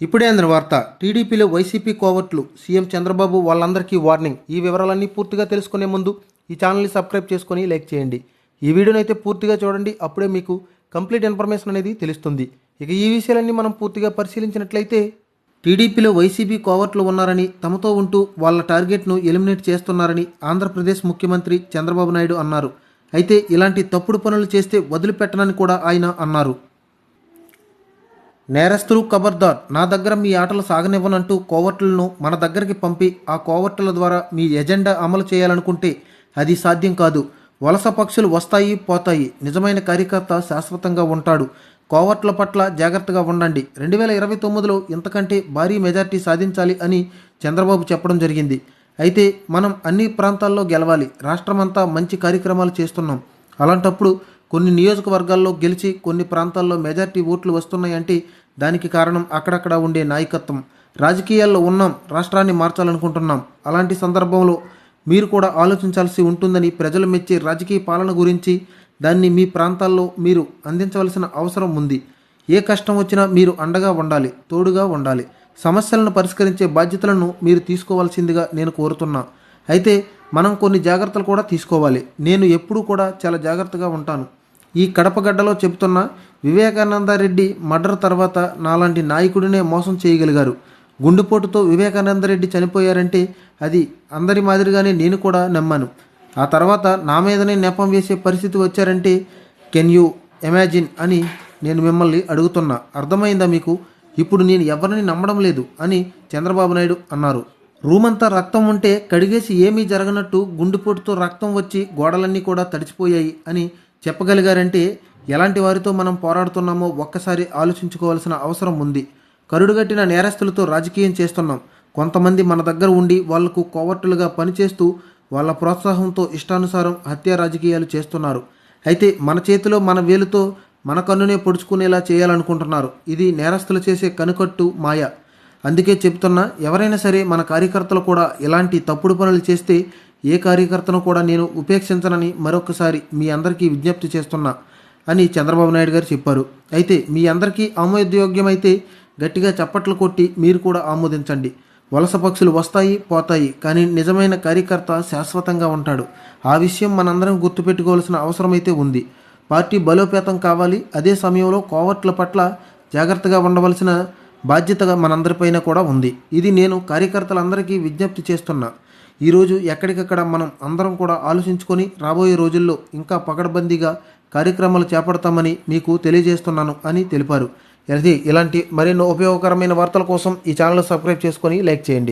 ఇప్పుడే అందిన వార్త. టీడీపీలో వైసీపీ కోవట్లు సీఎం చంద్రబాబు వాళ్ళందరికీ వార్నింగ్. ఈ వివరాలన్నీ పూర్తిగా తెలుసుకునే ముందు ఈ ఛానల్ని సబ్స్క్రైబ్ చేసుకొని లైక్ చేయండి. ఈ వీడియోని అయితే పూర్తిగా చూడండి. అప్పుడే మీకు కంప్లీట్ ఇన్ఫర్మేషన్ అనేది తెలుస్తుంది. ఇక ఈ విషయాలన్నీ మనం పూర్తిగా పరిశీలించినట్లయితే టీడీపీలో వైసీపీ కోవట్లు ఉన్నారని తమతో ఉంటూ వాళ్ళ టార్గెట్ను ఎలిమినేట్ చేస్తున్నారని ఆంధ్రప్రదేశ్ ముఖ్యమంత్రి చంద్రబాబు నాయుడు అన్నారు. అయితే ఇలాంటి తప్పుడు పనులు చేస్తే వదిలిపెట్టనని కూడా ఆయన అన్నారు. నేరస్తులు ఖబర్దార్ నా దగ్గర మీ ఆటలు సాగనివ్వనంటూ కోవర్టులను మన దగ్గరికి పంపి ఆ కోవర్టుల ద్వారా మీ ఎజెండా అమలు చేయాలనుకుంటే అది సాధ్యం కాదు. వలస పక్షులు వస్తాయి పోతాయి. నిజమైన కార్యకర్త శాశ్వతంగా ఉంటాడు. కోవర్ట్ల పట్ల జాగ్రత్తగా ఉండండి. రెండు వేల ఇరవై తొమ్మిదిలో ఇంతకంటే భారీ మెజార్టీ సాధించాలి అని చంద్రబాబు చెప్పడం జరిగింది. అయితే మనం అన్ని ప్రాంతాల్లో గెలవాలి. రాష్ట్రమంతా మంచి కార్యక్రమాలు చేస్తున్నాం. అలాంటప్పుడు కొన్ని నియోజకవర్గాల్లో గెలిచి కొన్ని ప్రాంతాల్లో మెజార్టీ ఓట్లు వస్తున్నాయంటే దానికి కారణం అక్కడక్కడ ఉండే నాయకత్వం. రాజకీయాల్లో ఉన్నాం రాష్ట్రాన్ని మార్చాలనుకుంటున్నాం. అలాంటి సందర్భంలో మీరు కూడా ఆలోచించాల్సి ఉంటుందని ప్రజలు మెచ్చే రాజకీయ పాలన గురించి దాన్ని మీ ప్రాంతాల్లో మీరు అందించవలసిన అవసరం ఉంది. ఏ కష్టం వచ్చినా మీరు అండగా ఉండాలి తోడుగా ఉండాలి. సమస్యలను పరిష్కరించే బాధ్యతలను మీరు తీసుకోవాల్సిందిగా నేను కోరుతున్నా. అయితే మనం కొన్ని జాగ్రత్తలు కూడా తీసుకోవాలి. నేను ఎప్పుడూ కూడా చాలా జాగ్రత్తగా ఉంటాను. ఈ కడపగడ్డలో చెబుతున్న వివేకానంద రెడ్డి మర్డర్ తర్వాత నాలాంటి నాయకుడినే మోసం చేయగలిగారు. గుండెపోటుతో వివేకానంద రెడ్డి చనిపోయారంటే అది అందరి మాదిరిగానే నేను కూడా నమ్మాను. ఆ తర్వాత నా మీదనే నెపం వేసే పరిస్థితి వచ్చారంటే కెన్ యూ ఎమాజిన్ అని నేను మిమ్మల్ని అడుగుతున్నా. అర్థమైందా మీకు? ఇప్పుడు నేను ఎవరిని నమ్మడం లేదు అని చంద్రబాబు నాయుడు అన్నారు. రూమంతా రక్తం ఉంటే కడిగేసి ఏమీ జరగనట్టు గుండెపోటుతో రక్తం వచ్చి గోడలన్నీ కూడా తడిచిపోయాయి అని చెప్పగలిగారంటే ఎలాంటి వారితో మనం పోరాడుతున్నామో ఒక్కసారి ఆలోచించుకోవాల్సిన అవసరం ఉంది. కరుడుగట్టిన నేరస్తులతో రాజకీయం చేస్తున్నాం. కొంతమంది మన దగ్గర ఉండి వాళ్ళకు కోవర్టులుగా పనిచేస్తూ వాళ్ళ ప్రోత్సాహంతో ఇష్టానుసారం హత్య రాజకీయాలు చేస్తున్నారు. అయితే మన చేతిలో మన వేలుతో మన కన్నునే పొడుచుకునేలా చేయాలనుకుంటున్నారు. ఇది నేరస్తులు చేసే కనుకట్టు మాయ. అందుకే చెప్తున్నా ఎవరైనా సరే మన కార్యకర్తలు కూడా ఇలాంటి తప్పుడు పనులు చేస్తే ఏ కార్యకర్తను కూడా నేను ఉపేక్షించనని మరొకసారి మీ అందరికీ విజ్ఞప్తి చేస్తున్నా అని చంద్రబాబు నాయుడు గారు చెప్పారు. అయితే మీ అందరికీ ఆమోదయోగ్యమైతే గట్టిగా చప్పట్లు కొట్టి మీరు కూడా ఆమోదించండి. వలస పక్షులు వస్తాయి పోతాయి కానీ నిజమైన కార్యకర్త శాశ్వతంగా ఉంటాడు. ఆ విషయం మనందరం గుర్తుపెట్టుకోవాల్సిన అవసరమైతే ఉంది. పార్టీ బలోపేతం కావాలి. అదే సమయంలో కోవట్ల పట్ల జాగ్రత్తగా ఉండవలసిన బాధ్యతగా మనందరిపైన కూడా ఉంది. ఇది నేను కార్యకర్తలందరికీ విజ్ఞప్తి చేస్తున్నా. ఈరోజు ఎక్కడికక్కడ మనం అందరం కూడా ఆలోచించుకొని రాబోయే రోజుల్లో ఇంకా పకడ్బందీగా కార్యక్రమాలు చేపడతామని మీకు తెలియజేస్తున్నాను అని తెలిపారు. ఇది ఇలాంటి మరెన్నో ఉపయోగకరమైన వార్తల కోసం ఈ ఛానల్ సబ్స్క్రైబ్ చేసుకొని లైక్ చేయండి.